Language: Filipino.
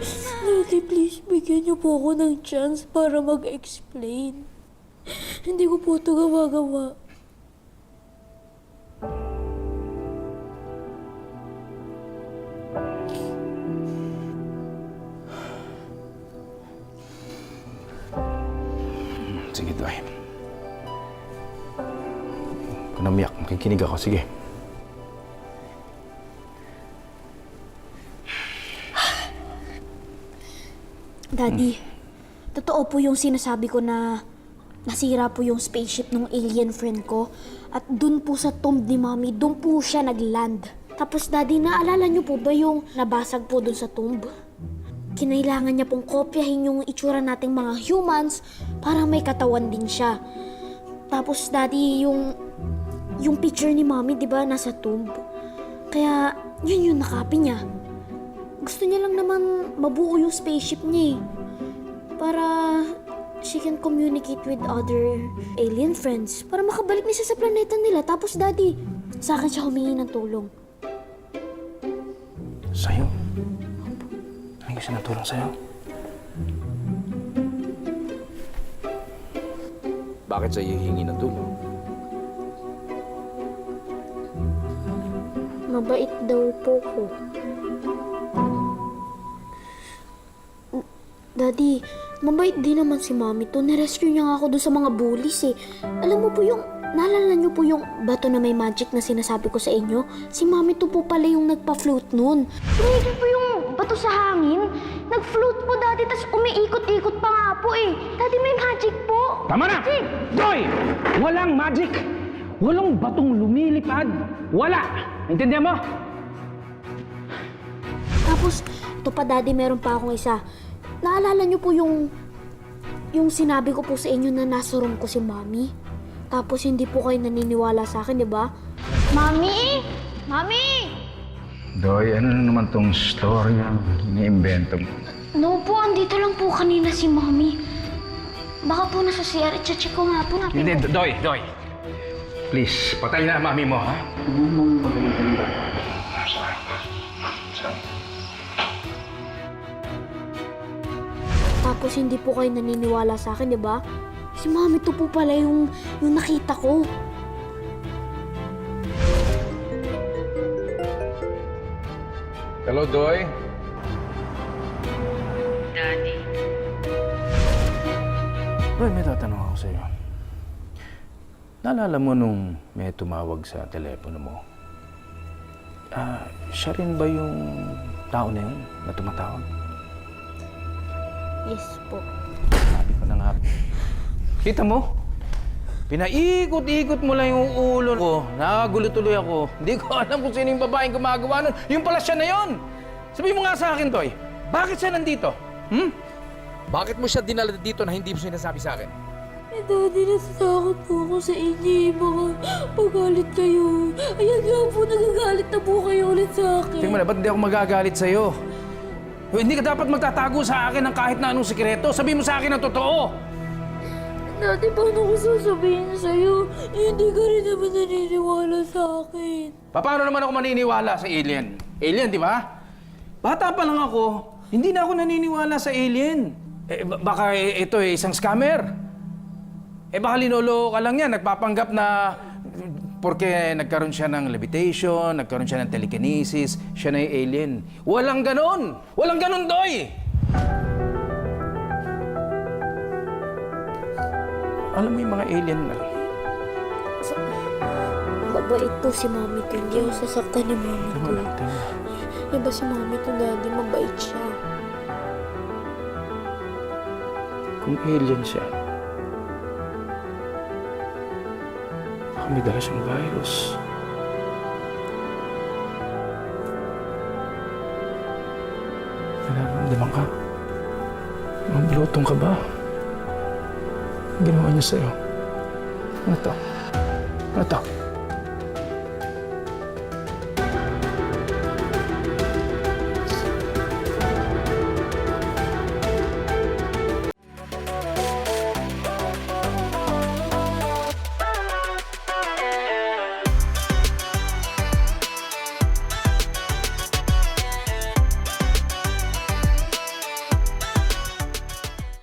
Daddy, please, bigyan niyo po ako ng chance para mag-explain. Hindi ko po ito gawa-gawa. Sige, Doy. Kung namiyak, makikinig ako. Sige. Daddy, totoo po yung sinasabi ko na nasira po yung spaceship ng alien friend ko. At dun po sa tomb ni Mommy, dun po siya nagland. Tapos Daddy, naalala niyo po ba yung nabasag po dun sa tomb? Kinailangan niya pong kopyahin yung itsura nating mga humans para may katawan din siya. Tapos Daddy, yung yung picture ni Mommy, di ba, nasa tomb. Kaya yun yung nakapi niya. Gusto niya lang naman mabuo yung spaceship niya eh. Para she can communicate with other alien friends. Para makabalik na siya sa planeta nila. Tapos daddy, sa akin siya humingi ng tulong. Sa'yo? Ko siya natulong sa'yo. Bakit sa'yo hihingi ng tulong? Mabait daw po ko. Daddy, mabait din naman si Mommy to. Nirescue niya nga ako doon sa mga bullies eh. Alam mo po yung, naalala niyo po yung bato na may magic na sinasabi ko sa inyo? Si Mommy to po pala yung nagpa-float nun. Tumigil po yung bato sa hangin. Nag-float po dati, tas umiikot-ikot pa nga po eh. Daddy, may magic po. Tama na! Doy! Walang magic! Walang batong lumilipad! Wala! Intindihan mo? Tapos, ito pa daddy, meron pa akong isa. Naalala niyo po yung yung sinabi ko po sa inyo na nasa room ko si Mommy? Tapos hindi po kayo naniniwala sa akin, di ba? Mommy! Mommy! Doy, ano na naman tong story ang iniimbento mo? No po, andito lang po kanina si Mommy. Baka po nasa CR, check ko nga po natin. Hindi, Doy, Doy. Please, patay na mami mo, ha? Tapos hindi po kayo naniniwala sa akin, di ba? Si Mommy to po pala yung, yung nakita ko. Hello, Doy. Daddy. Doy, may tatanong ako sa'yo. Naalala mo nung may tumawag sa telepono mo? Ah, siya rin ba yung tao na yun na tumatawag? Yes po. Sabi ko na nga. Kita mo? Pinaikot-ikot mo lang yung ulo ko. Nakagulo tuloy ako. Hindi ko alam kung sino yung babaeng gumagawa nun. Yung pala siya na yun. Sabi mo nga sa akin, Toy. Bakit siya nandito? Hmm? Bakit mo siya dinala dito na hindi mo sinasabi sa akin? Eh, Daddy, natatakot po ako sa inyo. eh. Baka pagalit kayo. Ayan nga po, nagagalit na po kayo ulit sa akin. Tingnan mo na, ba't hindi ako magagalit sa'yo? Hindi ka dapat magtatago sa akin ng kahit na anong sikreto. Sabi mo sa akin ang totoo. Daddy, paano ko sasabihin sa'yo? Eh, hindi ka rin naman naniniwala sa akin. Paano naman ako maniniwala sa alien? Alien, di ba? Bata pa lang ako, hindi na ako naniniwala sa alien. Eh, ba- baka eh, ito eh, isang scammer. Eh baka linolo ka lang yan, nagpapanggap na porque nagkaroon siya ng levitation, nagkaroon siya ng telekinesis, siya na alien. Walang ganon! Walang ganon, Doy! Alam mo yung mga alien na, Mabait po si Mami to. Hindi ako sasaktan ni Mami to. Iba si Mami to, Daddy. Mabait siya. kung alien siya, may dala siyang virus. Nararamdaman ka? Mabalotong ka ba? Ginawa niya sa'yo. Ano to? Ano to?